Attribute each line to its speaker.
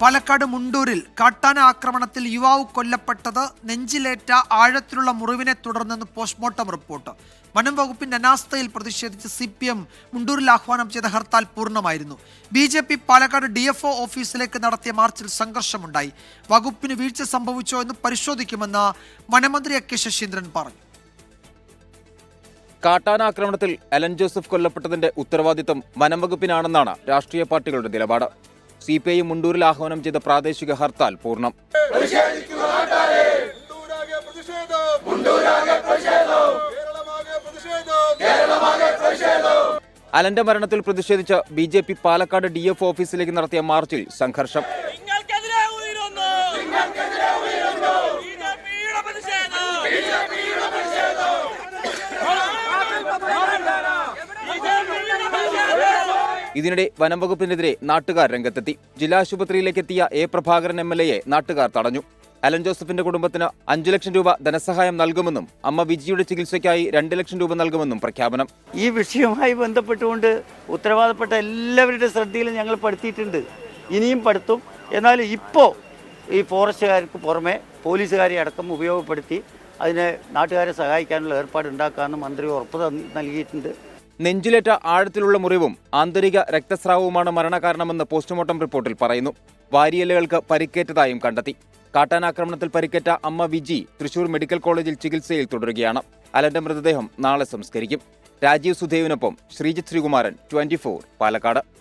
Speaker 1: പാലക്കാട് മുണ്ടൂരിൽ കാട്ടാന ആക്രമണത്തിൽ യുവാവ് കൊല്ലപ്പെട്ടത് നെഞ്ചിലേറ്റ ആഴത്തിലുള്ള മുറിവിനെ തുടർന്നെന്ന് പോസ്റ്റ്മോർട്ടം റിപ്പോർട്ട്. വനം വകുപ്പിന്റെ അനാസ്ഥയിൽ പ്രതിഷേധിച്ച് സി പി എം മുണ്ടൂരിൽ ആഹ്വാനം ചെയ്ത hartal പൂർണമായിരുന്നു. B J P Palakkad D F O ഓഫീസിലേക്ക് നടത്തിയ മാർച്ചിൽ സംഘർഷമുണ്ടായി. വകുപ്പിന് വീഴ്ച സംഭവിച്ചോ എന്ന് പരിശോധിക്കുമെന്ന് വനമന്ത്രി എ കെ ശശീന്ദ്രൻ പറഞ്ഞു.
Speaker 2: കാട്ടാനാക്രമണത്തിൽ അലൻ ജോസഫ് കൊല്ലപ്പെട്ടതിന്റെ ഉത്തരവാദിത്തം വനംവകുപ്പിനാണെന്നാണ് രാഷ്ട്രീയ പാർട്ടികളുടെ നിലപാട്. സി പി ഐ മുണ്ടൂരിൽ ആഹ്വാനം ചെയ്ത പ്രാദേശിക ഹർത്താൽ
Speaker 3: പൂർണം.
Speaker 2: അലന്റെ മരണത്തിൽ പ്രതിഷേധിച്ച് B J P Palakkad D F ഓഫീസിലേക്ക് നടത്തിയ മാർച്ചിൽ സംഘർഷം. ഇതിനിടെ വനംവകുപ്പിനെതിരെ നാട്ടുകാർ രംഗത്തെത്തി. ജില്ലാശുപത്രിയിലേക്ക് എത്തിയ എ പ്രഭാകരൻ എം എൽ എയെ നാട്ടുകാർ തടഞ്ഞു. അലൻ ജോസഫിന്റെ കുടുംബത്തിന് അഞ്ചു ലക്ഷം രൂപ ധനസഹായം നൽകുമെന്നും അമ്മ വിജിയുടെ ചികിത്സയ്ക്കായി രണ്ട് ലക്ഷം രൂപ നൽകുമെന്നും പ്രഖ്യാപനം.
Speaker 4: ഈ വിഷയവുമായി ബന്ധപ്പെട്ടുകൊണ്ട് ഉത്തരവാദപ്പെട്ട എല്ലാവരുടെ ശ്രദ്ധയിലും ഞങ്ങൾ പെടുത്തിയിട്ടുണ്ട്. ഇനിയും പെടുത്തും. എന്നാൽ ഇപ്പോൾ ഈ ഫോറസ്റ്റുകാർക്ക് പുറമെ പോലീസുകാരെ അടക്കം ഉപയോഗപ്പെടുത്തി അതിനെ നാട്ടുകാരെ സഹായിക്കാനുള്ള ഏർപ്പാടുണ്ടാക്കാമെന്ന് മന്ത്രി ഉറപ്പ് നൽകിയിട്ടുണ്ട്.
Speaker 2: നെഞ്ചിലേറ്റ ആഴത്തിലുള്ള മുറിവും ആന്തരിക രക്തസ്രാവവുമാണ് മരണകാരണമെന്ന് പോസ്റ്റ്മോർട്ടം റിപ്പോർട്ടിൽ പറയുന്നു. വാരിയലുകൾക്ക് പരിക്കേറ്റതായും കണ്ടെത്തി. കാട്ടാനാക്രമണത്തിൽ പരിക്കേറ്റ അമ്മ വിജി തൃശൂർ മെഡിക്കൽ കോളേജിൽ ചികിത്സയിൽ തുടരുകയാണ്. അലന്റെ മൃതദേഹം നാളെ സംസ്കരിക്കും. രാജീവ് സുധേവിനൊപ്പം ശ്രീജിത് ശ്രീകുമാരൻ ട്വന്റി പാലക്കാട്.